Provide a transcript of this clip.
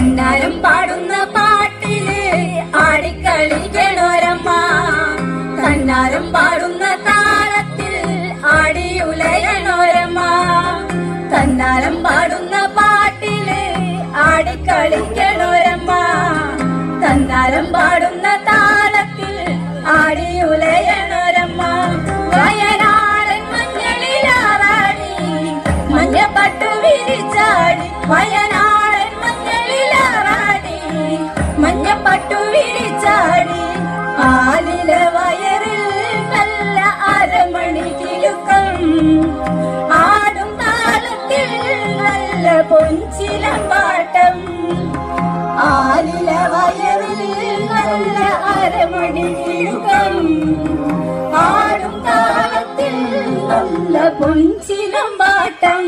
തന്നാരം പാടുന്ന പാട്ടിൽ ആടിക്കളിക്കണോരമ്മ തന്നാരം പാടുന്ന താളത്തിൽ ആടിയുലയണോരമ്മ. തന്നാരം പാടുന്ന പാട്ടിൽ ആടിക്കളിക്കണോരമ്മ തന്നാരം പാടുന്ന താളത്തിൽ ആടിയുലയണോരമ്മ. വയനാടൻ മഞ്ഞളിലാറാടി മഞ്ഞപ്പട്ടു വിരിച്ചാടി വയനാടൻ മഞ്ഞപ്പട്ടു വിരിച്ചാടി. ആലില വയറിൽ നല്ല അരമണി കിലുക്കം ആടും താളത്തിൽ നല്ല പൊഞ്ചിലമ്പാട്ടം ആലില വയറിൽ നല്ല അരമണി കിലുക്കം ആടും താളത്തിൽ നല്ല പൊഞ്ചിലമ്പാട്ടം